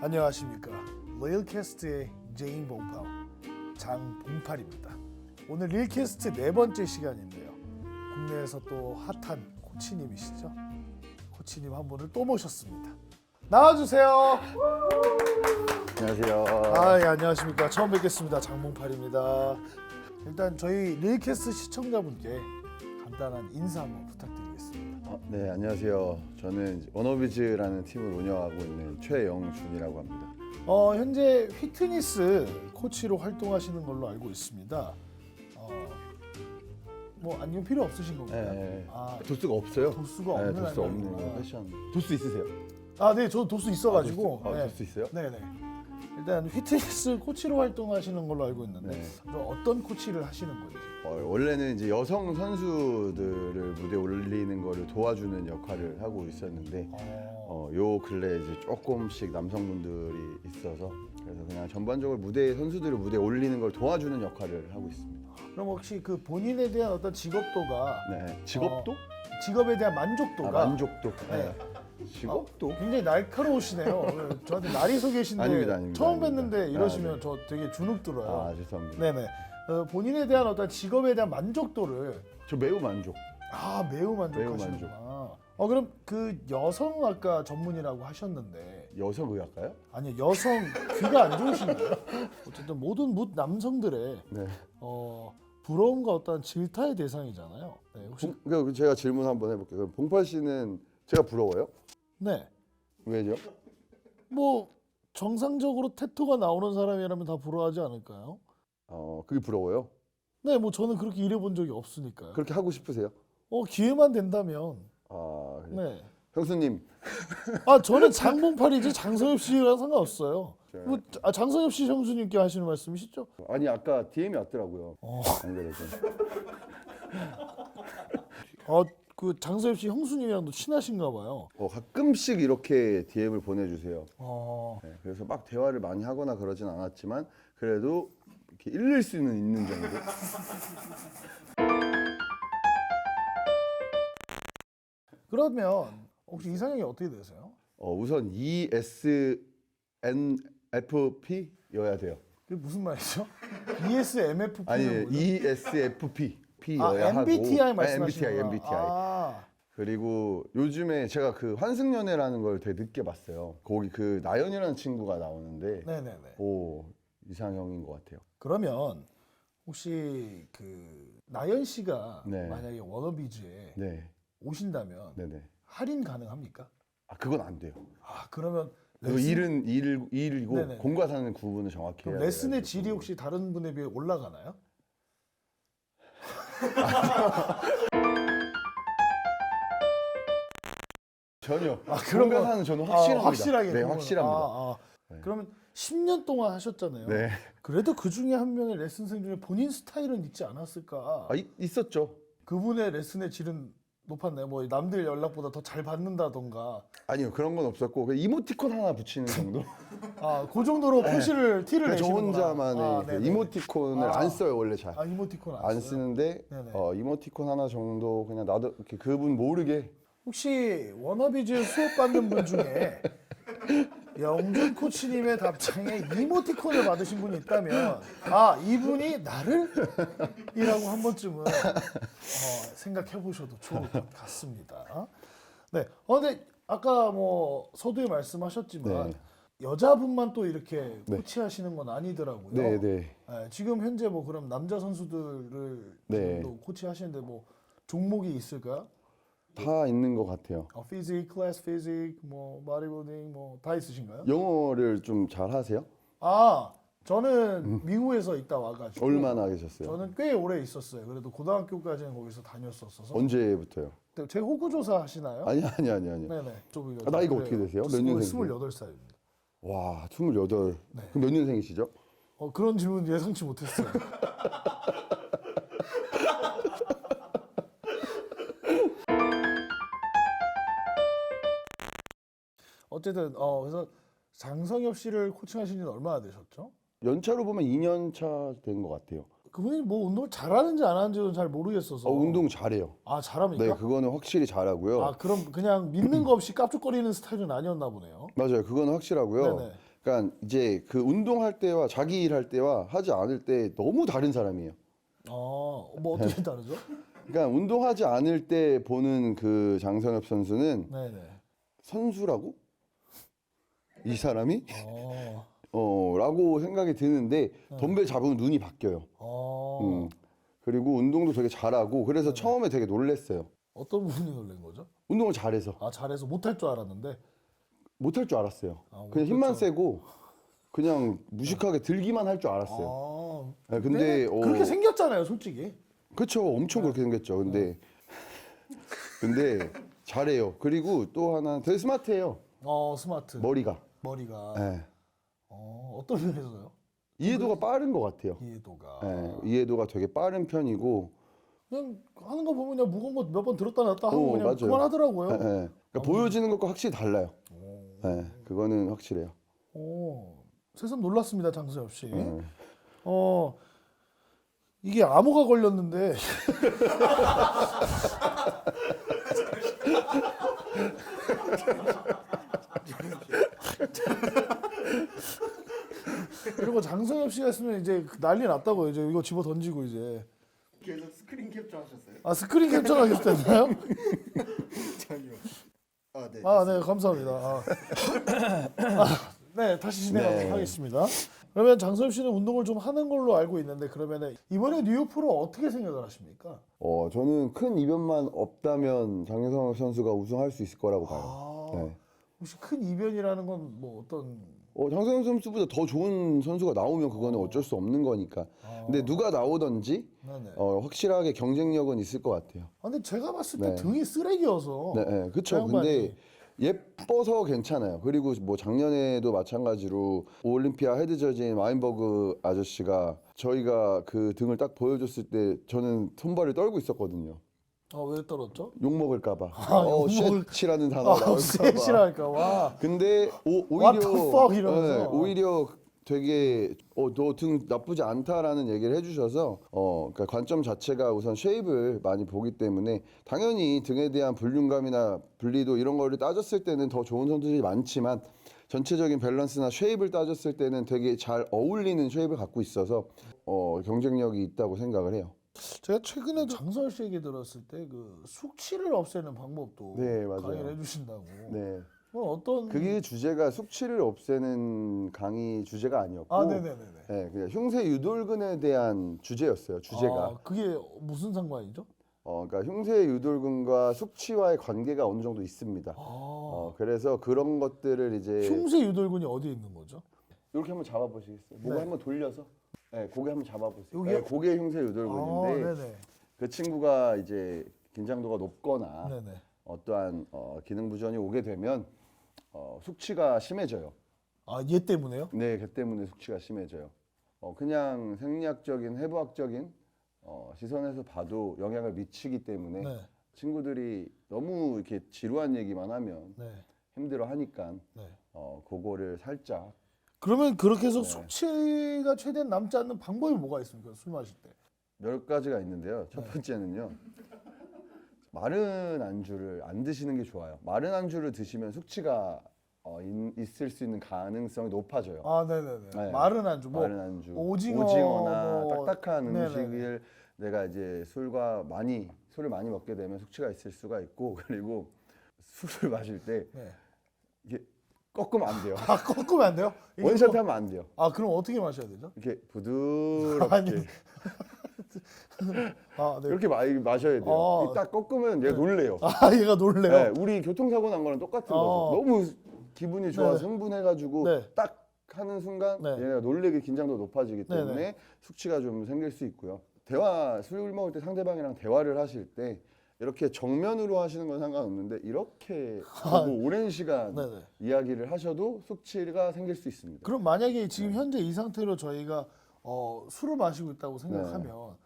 안녕하십니까. 레일캐스트의 제인 봉팔 장봉팔입니다. 오늘 릴캐스트 네 번째 시간인데요. 국내에서 또 핫한 코치님이시죠? 코치님 한 분을 또 모셨습니다. 나와주세요. 안녕하세요. 아 예, 안녕하십니까. 처음 뵙겠습니다. 장봉팔입니다. 일단 저희 릴캐스트 시청자분께 간단한 인사 한번 부탁드리겠습니다 어, 네, 안녕하세요. 저는 이제 워너비즈라는 팀을 운영하고 있는 최영준이라고 합니다. 어, 현재 휘트니스 코치로 활동하시는 걸로 알고 있습니다. 어, 뭐 안경 필요 없으신 건가요? 네, 아, 도수가 없어요. 도수가 네, 없는 도수 없는 안경이구나. 거 패션. 도수 있으세요? 아, 네, 저 도수 있어가지고. 아, 도수, 아, 네. 도수 있어요? 네, 네. 일단 휘트니스 코치로 활동하시는 걸로 알고 있는데 네. 좀 어떤 코치를 하시는 건지. 어, 원래는 이제 여성 선수들을 무대 에 올리는 거를 도와주는 역할을 하고 있었는데 어, 어, 요 근래 이제 조금씩 남성분들이 있어서 그래서 그냥 전반적으로 무대 선수들을 무대에 올리는 걸 도와주는 역할을 하고 있습니다. 그럼 혹시 그 본인에 대한 어떤 직업도가 네, 직업도? 직업에 대한 아, 만족도가 만족도. 네. 네. 직업도? 굉장히 날카로우시네요. 오늘 저한테 날이 서 계신데 아닙니다, 아닙니다, 처음 아닙니다. 뵀는데 이러시면 아, 네. 저 되게 주눅 들어요. 아 죄송합니다. 네네. 어, 본인에 대한 어떤 직업에 대한 만족도를 저 매우 만족. 아 매우 만족하시는구나. 어 그럼 그 여성학과 전문이라고 하셨는데 여성 의학과요? 아니요 여성 귀가 안 좋으신가요? 어쨌든 모든 무 남성들의 네. 어 부러움과 어떤 질타의 대상이잖아요. 네 혹시 봉, 그러니까 제가 질문 한번 해볼게요. 그럼 봉팔 씨는 제가 부러워요? 네 왜죠? 뭐 정상적으로 태토가 나오는 사람이라면 다 부러워하지 않을까요? 어 그게 부러워요? 네, 뭐 저는 그렇게 일해본 적이 없으니까요. 그렇게 하고 싶으세요? 어 기회만 된다면 아 그래. 네. 형수님 아 저는 장봉팔이지 장성엽 씨랑 상관없어요. 네. 뭐 아, 장성엽 씨 형수님께 하시는 말씀이시죠? 아니 아까 DM이 왔더라고요. 어. 안 그래서 어그 장성엽 씨 형수님이랑도 친하신가 봐요. 어, 가끔씩 이렇게 DM을 보내주세요. 어. 네, 그래서 막 대화를 많이 하거나 그러진 않았지만 그래도 이렇게 읽을 수는 있는 정도. 그러면 혹시 이상형이 어떻게 되세요? 어, 우선 ESNFP여야 돼요. 그게 무슨 말이죠? E ESMFP 아니 ESFP 아, P여야 하고 MBTI 아니, 말씀하시는 MBTI MBTI 아, 그리고 요즘에 제가 그 환승연애라는 걸 되게 늦게 봤어요. 거기 그 나연이라는 친구가 나오는데 네네네. 오 이상형인 것 같아요. 그러면 혹시 그 나연 씨가 네. 만약에 워너비즈에 네, 오신다면 네네. 할인 가능합니까? 아 그건 안 돼요. 아 그러면 그 레슨- 일은 일 일이고 네네. 공과 사는 구분을 정확히 그럼 해야 레슨의 돼가지고. 질이 혹시 다른 분에 비해 올라가나요? 전혀. 아, 그런 공과 거- 사는 저는 아, 확실합니다. 확실하게 네, 그거는. 확실합니다. 아, 아. 네. 그러면 10년 동안 하셨잖아요. 네. 그래도 그 중에 한 명의 레슨생 중에 본인 스타일은 있지 않았을까? 아 있, 있었죠. 그분의 레슨의 질은 높았나요? 뭐 남들 연락보다 더 잘 받는다던가. 아니요 그런 건 없었고 그냥 이모티콘 하나 붙이는 정도. 아, 그 정도로 표시를 티를 그냥 저 내시는구나. 혼자만의 아, 그 네네. 이모티콘을 아. 안 써요 원래 잘. 아, 이모티콘 안, 안 써요? 쓰는데 네네. 어, 이모티콘 하나 정도 그냥 나도 이렇게 그분 모르게 혹시 워너비즈 수업 받는 분 중에 영준 코치님의 답장에 이모티콘을 받으신 분이 있다면 아 이분이 나를? 이라고 한 번쯤은 어, 생각해 보셔도 좋을 것 같습니다. 네. 어, 근데 아까 뭐 서두에 말씀하셨지만 네. 여자분만 또 이렇게 네. 코치하시는 건 아니더라고요. 네, 네. 네, 지금 현재 뭐 그럼 남자 선수들을 네. 지금 또 코치하시는데 뭐 종목이 있을까요? 다 있는 것 같아요. 어, 피직, 클래스 피직, 뭐 바디빌딩 뭐 다 있으신가요? 영어를 좀 잘 하세요? 아, 저는 미국에서 있다 와가지고 음. 얼마나 계셨어요? 저는 꽤 오래 있었어요. 그래도 고등학교까지는 거기서 다녔었어서. 언제부터요? 근데 제 호구 조사 하시나요? 아니 아니 아니 아니. 네네. 좀 아, 나이가 어떻게 되세요? 몇 년생이세요? 28살입니다. 와, 28. 네. 그럼 몇 년생이시죠? 어, 그런 질문 예상치 못했어요. 어쨌든 어 그래서 장성엽 씨를 코칭하신 지는 얼마나 되셨죠? 연차로 보면 2년 차 된 것 같아요. 그분이 뭐 운동을 잘하는지 안 하는지는 잘 모르겠어서. 어, 운동 잘해요. 아 잘합니까? 네, 그거는 확실히 잘하고요. 아 그럼 그냥 믿는 거 없이 깝죽거리는 스타일은 아니었나 보네요. 맞아요. 그거는 확실하고요. 네네. 그러니까 이제 그 운동할 때와 자기 일할 때와 하지 않을 때 너무 다른 사람이에요. 어, 뭐 어떻게 다르죠? 그러니까 운동하지 않을 때 보는 그 장성엽 선수는 네네. 선수라고 이 사람이 어, 어 라고 생각이 드는데 덤벨 잡으면 눈이 바뀌어요. 어, 음. 그리고 운동도 되게 잘하고 그래서 처음에 되게 놀랬어요. 어떤 부분이 놀란 거죠? 운동을 잘해서 아 잘해서 못할 줄 알았는데. 못할 줄 알았어요. 아, 그냥 못할 힘만 줄 세고 그냥 무식하게 들기만 할 줄 알았어요. 아, 네, 근데 어, 그렇게 생겼잖아요, 솔직히. 그렇죠. 엄청 그렇게 생겼죠. 근데 근데 잘해요. 그리고 또 하나 되게 스마트해요. 어, 스마트. 머리가. 머리가. 예. 어, 어떤 면에서요? 이해도가 빠른 것 같아요. 이해도가. 예, 이해도가 되게 빠른 편이고 그냥 하는 거 보면 그냥 무거운 거 몇 번 들었다 놨다 하고 어, 그냥 맞아요. 그만하더라고요. 예, 예. 그러니까 보여지는 것과 확실히 달라요. 예, 그거는 확실해요. 오, 새삼 놀랐습니다, 장수엽 씨. 예. 어, 이게 암호가 걸렸는데. 이런 거 장성엽 씨가 했으면 이제 난리 났다고요. 이제 이거 집어 던지고 이제. 계속 스크린 캡처 하셨어요? 아 스크린 캡처가 계속됐나요? 아니요. 아 네. 아, 네, 감사합니다. 아. 아, 네, 다시 진행하도록 네. 하겠습니다. 그러면 장섭 씨는 운동을 좀 하는 걸로 알고 있는데 그러면 이번에 뉴욕 프로 어떻게 생각을 하십니까? 어, 저는 큰 이변만 없다면 장혜성 선수가 우승할 수 있을 거라고 봐요. 아, 네. 혹시 큰 이변이라는 건 뭐 어떤? 어, 장성현 선수보다 더 좋은 선수가 나오면 그거는 어쩔 수 없는 거니까. 근데 누가 나오든지 네네. 어, 확실하게 경쟁력은 있을 것 같아요. 아, 근데 제가 봤을 때 네. 등이 쓰레기여서. 네, 네 그렇죠. 그 양반이. 근데 예뻐서 괜찮아요. 그리고 뭐 작년에도 마찬가지로 올림피아 헤드저지인 와인버그 아저씨가 저희가 그 등을 딱 보여줬을 때 저는 손발을 떨고 있었거든요. 아, 왜 떨었죠? 욕 먹을까봐. 아, 어, 욕 먹을- 쉣이라는 단어가 아, 나올까봐. 셋이랄까 와. 근데 오, What 오히려 the fuck 이러면서. 네, 오히려 되게 어, 너등 나쁘지 않다라는 얘기를 해주셔서 어, 그러니까 관점 자체가 우선 쉐입을 많이 보기 때문에 당연히 등에 대한 불륜감이나 분리도 이런 거를 따졌을 때는 더 좋은 선수들이 많지만 전체적인 밸런스나 쉐입을 따졌을 때는 되게 잘 어울리는 쉐입을 갖고 있어서 어, 경쟁력이 있다고 생각을 해요. 제가 최근에 장설 씨 얘기 들었을 때 그 숙취를 없애는 방법도 네, 맞아요. 강의를 해주신다고. 네. 그건 어떤? 그게 주제가 숙취를 없애는 강의 주제가 아니었고 아, 네네네네. 네, 그냥 흉쇄 유돌근에 대한 주제였어요. 주제가. 아, 그게 무슨 상관이죠? 어, 그러니까 흉쇄 유돌근과 숙취와의 관계가 어느 정도 있습니다. 아, 어, 그래서 그런 것들을 이제 흉쇄 유돌근이 어디에 있는 거죠? 이렇게 한번 잡아보시겠어요? 목을 네. 한번 돌려서, 네, 고개 한번 잡아보세요. 여기요? 네, 고개 흉쇄 아, 유돌근인데 네네. 그 친구가 이제 긴장도가 높거나 네네. 어떠한 어, 기능 부전이 오게 되면 어, 숙취가 심해져요. 아, 얘 때문에요? 네, 그 때문에 숙취가 심해져요. 어, 그냥 생리학적인 해부학적인 어, 시선에서 봐도 영향을 미치기 때문에 네. 친구들이 너무 이렇게 지루한 얘기만 하면 네. 힘들어 하니까 네. 어, 그거를 살짝 그러면 그렇게 해서 네. 숙취가 최대한 남지 않는 방법이 뭐가 있습니까? 술 마실 때. 몇 가지가 있는데요. 첫 네. 번째는요. 마른 안주를 안 드시는 게 좋아요. 마른 안주를 드시면 숙취가 어, 있, 있을 수 있는 가능성이 높아져요. 아, 네네네. 네. 마른 안주. 뭐 마른 안주, 오징어, 오징어나 뭐- 딱딱한 네네네. 음식을 내가 이제 술과 많이 술을 많이 먹게 되면 숙취가 있을 수가 있고 그리고 술을 마실 때 네. 이게 꺾으면 안 돼요. 아, 꺾으면 안 돼요? 이게 원샷 뭐- 하면 안 돼요. 아, 그럼 어떻게 마셔야 되죠? 이렇게 부드럽게 아니. 아, 네. 이렇게 마, 마셔야 돼요. 아. 이딱 꺾으면 얘가 놀래요. 아, 얘가 놀래요. 네, 우리 교통사고 난 거랑 똑같은 어. 거죠. 너무 기분이 좋아서 네네. 흥분해가지고 네. 딱 하는 순간 네. 얘네가 놀래게 긴장도 높아지기 네네. 때문에 숙취가 좀 생길 수 있고요. 대화 술 먹을 때 상대방이랑 대화를 하실 때 이렇게 정면으로 하시는 건 상관없는데 이렇게 보고 오랜 시간 아. 네네. 이야기를 하셔도 숙취가 생길 수 있습니다. 그럼 만약에 네. 지금 현재 이 상태로 저희가 어, 술을 마시고 있다고 생각하면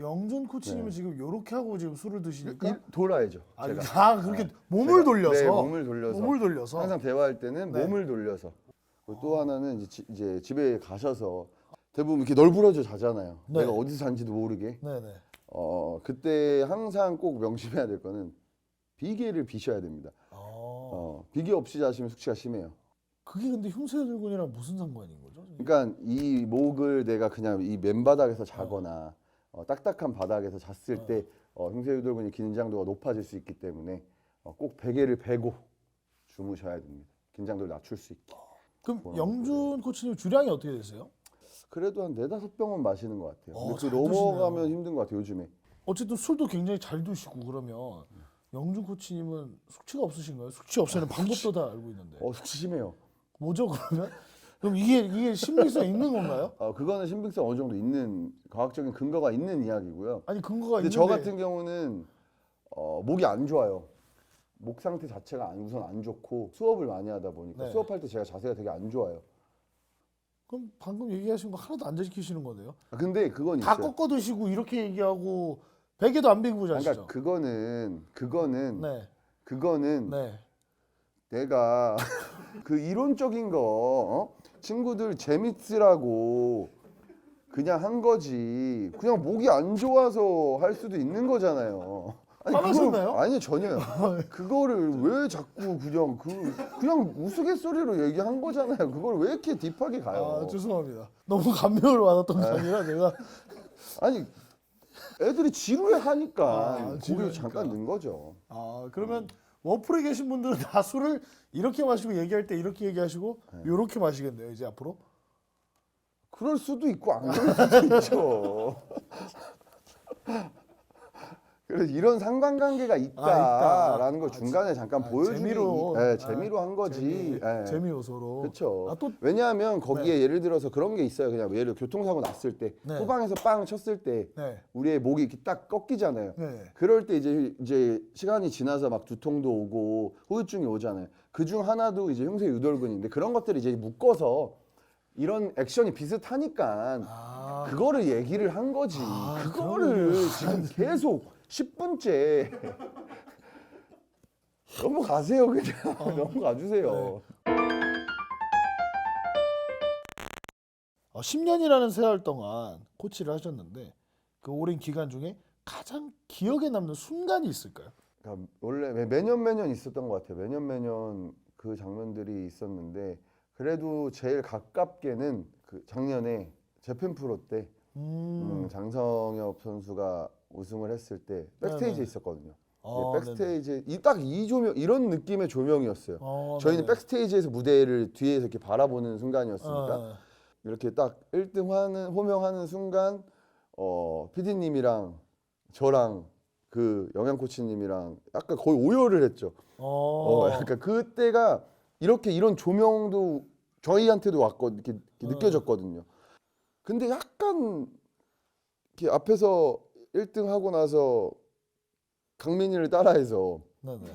영준 코치님은 네. 지금 이렇게 하고 지금 술을 드시니까 이- 돌아야죠. 아, 제가. 아 그렇게 몸을 제가- 돌려서 네, 몸을 돌려서 몸을 돌려서 항상 대화할 때는 네. 몸을 돌려서 그리고 또 하나는 이제, 지- 이제 집에 가셔서 대부분 이렇게 널브러져 자잖아요. 네. 내가 어디서 잔지도 모르게. 네네 어 그때 항상 꼭 명심해야 될 거는 비계를 비셔야 됩니다. 어. 어 비계 없이 자시면 숙취가 심해요. 그게 근데 흉쇄들군이랑 무슨 상관인 거죠? 그러니까 이 목을 내가 그냥 이 맨바닥에서 자거나 어, 딱딱한 바닥에서 잤을 때 어, 흉쇄유돌근이 긴장도가 높아질 수 있기 때문에 어, 꼭 베개를 베고 주무셔야 됩니다. 긴장도를 낮출 수 있게. 그럼 그런 영준 코치님 주량이 어떻게 되세요? 그래도 한 네다섯 병은 마시는 것 같아요. 어, 근데 그 잘 넘어가면 드시네요. 힘든 것 같아요. 요즘에. 어쨌든 술도 굉장히 잘 드시고 그러면 영준 코치님은 숙취가 없으신가요? 숙취 없애는 방법도 다 알고 있는데 어, 숙취 심해요. 뭐죠 그러면? 그럼 이게 이게 신빙성 있는 건가요? 어, 그거는 신빙성 어느 정도 있는 과학적인 근거가 있는 이야기고요. 아니 근거가 근데 있는데 저 같은 경우는 어, 목이 안 좋아요. 목 상태 자체가 안- 우선 안 좋고 수업을 많이 하다 보니까 네. 수업할 때 제가 자세가 되게 안 좋아요. 그럼 방금 얘기하신 거 하나도 안 지키시는 거네요? 아, 근데 그건 다 있어요. 꺾어 드시고 이렇게 얘기하고 베개도 안 베고 자시죠? 그러니까 그거는 그거는 네, 그거는 네. 내가 그 이론적인 거 어? 친구들 재밌으라고 그냥 한 거지. 그냥 목이 안 좋아서 할 수도 있는 거잖아요. 아니, 화나셨나요? 그걸- 아니요 전혀요. 그거를 왜 자꾸 그냥 그 그냥 우스갯소리로 얘기한 거잖아요. 그걸 왜 이렇게 딥하게 가요? 아 죄송합니다. 너무 감명을 받았던 게 아니라 제가 아니 애들이 지루해 하니까 아, 고개를 지루하니까. 잠깐 넣은 거죠. 아 그러면 워플에 계신 분들은 다 술을 이렇게 마시고 얘기할 때 이렇게 얘기하시고 이렇게 마시겠네요 이제 앞으로. 그럴 수도 있고 안 그럴 수도 있죠. 그래서 이런 상관관계가 있다라는 있다. 걸 아, 중간에 잠깐 아, 보여주기, 재미로. 예, 아, 재미로 한 거지. 재미, 예. 재미 요소로. 그렇죠. 아, 또 왜냐하면 거기에 예를 들어서 그런 게 있어요. 그냥 예를 들어 교통사고 났을 때 네. 후방에서 빵 쳤을 때 네, 우리의 목이 이렇게 딱 꺾이잖아요. 네. 그럴 때 이제 이제 시간이 지나서 막 두통도 오고 후유증이 오잖아요. 그 중 하나도 이제 흉쇄 유돌근인데 그런 것들이 이제 묶어서 이런 액션이 비슷하니까 아, 그거를 얘기를 한 거지. 아, 그거를. 지금 계속 10분째 넘어가세요 그냥 어. 넘어가 주세요. 네. 어, 10년이라는 세월 동안 코치를 하셨는데 그 오랜 기간 중에 가장 기억에 남는 순간이 있을까요? 그러니까 원래 매- 매년 매년 있었던 것 같아요. 매년 매년 그 장면들이 있었는데 그래도 제일 가깝게는 그 작년에 재팬 프로 때 음, 음, 장성엽 선수가 우승을 했을 때 백스테이지에 네네. 있었거든요. 아, 예, 백스테이지 딱이 조명 이런 느낌의 조명이었어요. 어, 저희는 네네. 백스테이지에서 무대를 뒤에서 이렇게 바라보는 순간이었으니까 어, 이렇게 딱 1등 하는 호명하는 순간 어 PD님이랑 저랑 그 영양 코치님이랑 약간 거의 오열을 했죠. 어, 어, 약간 그때가 이렇게 이런 조명도 저희한테도 왔거 이렇게, 이렇게 어. 느껴졌거든요. 근데 약간 이렇게 앞에서 1등 하고 나서 강민이를 따라해서 네네.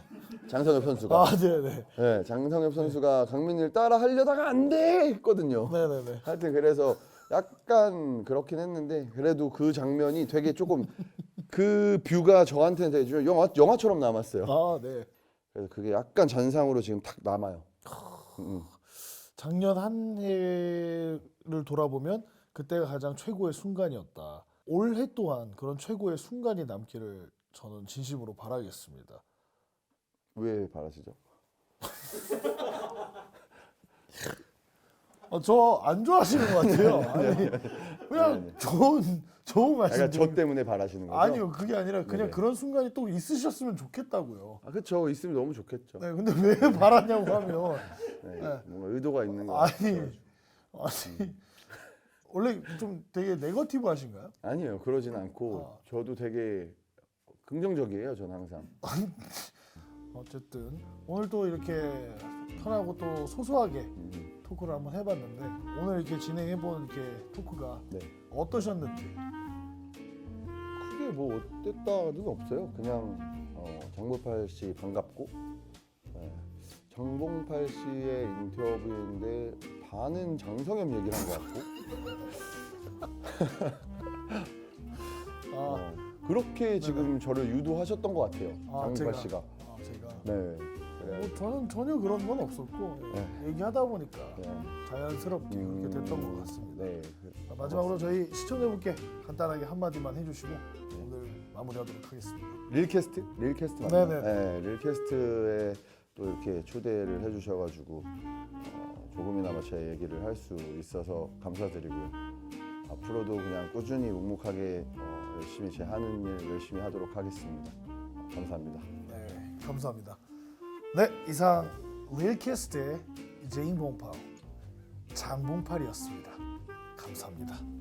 장성엽 선수가 아, 네네. 네, 장성엽 선수가 강민이를 따라 하려다가 안 돼 했거든요. 네네네. 하여튼 그래서 약간 그렇긴 했는데 그래도 그 장면이 되게 조금 그 뷰가 저한테는 되게 좀 영화 영화처럼 남았어요. 아, 네. 그래서 그게 약간 잔상으로 지금 탁 남아요. 음. 작년 한 해를 돌아보면 그때가 가장 최고의 순간이었다. 올해 또한 그런 최고의 순간이 남기를 저는 진심으로 바라겠습니다. 왜 바라시죠? 어, 저안 좋아하시는 것 같아요. 아니, 그냥 좋은 좋은 말씀. 약간 저 때문에 바라시는 거죠? 아니요, 그게 아니라 그냥 네네. 그런 순간이 또 있으셨으면 좋겠다고요. 아, 그렇죠. 있으면 너무 좋겠죠. 네, 근데 왜 바라냐고 하면 네, 네. 뭔가 의도가 있는 거 아니, 같아요. 아니 원래 좀 되게 네거티브 하신가요? 아니에요. 그러진 않고 아. 저도 되게 긍정적이에요. 저는 항상. 어쨌든 오늘 또 이렇게 편하고 또 소소하게 음, 토크를 한번 해봤는데 오늘 이렇게 진행해본 이렇게 토크가 네. 어떠셨는지 크게 뭐 어땠다는 없어요. 그냥 어, 장보팔 씨 반갑고 네. 장봉팔 씨의 인터뷰인데 반은 장성엽 얘기를 한 것 같고 아, 어, 그렇게 지금 저를 유도하셨던 것 같아요. 아, 제가. 씨가. 아, 제가 네. 뭐 저는 전혀 그런 건 없었고 네. 얘기하다 보니까 네. 자연스럽게 음, 그렇게 됐던 것 같습니다. 네. 자, 마지막으로 저희 시청자분께 간단하게 한마디만 해주시고 네. 오늘 마무리하도록 하겠습니다. 릴캐스트? 릴캐스트 맞나요? 네네. 네, 릴캐스트에 또 이렇게 초대를 해주셔가지고 어, 조금이나마 제 얘기를 할 수 있어서 감사드리고요. 앞으로도 그냥 꾸준히 묵묵하게 어, 열심히 제 하는 일 열심히 하도록 하겠습니다. 감사합니다. 네, 감사합니다. 네, 이상 윌캐스트의 제인 봉파오 장봉팔이었습니다. 감사합니다.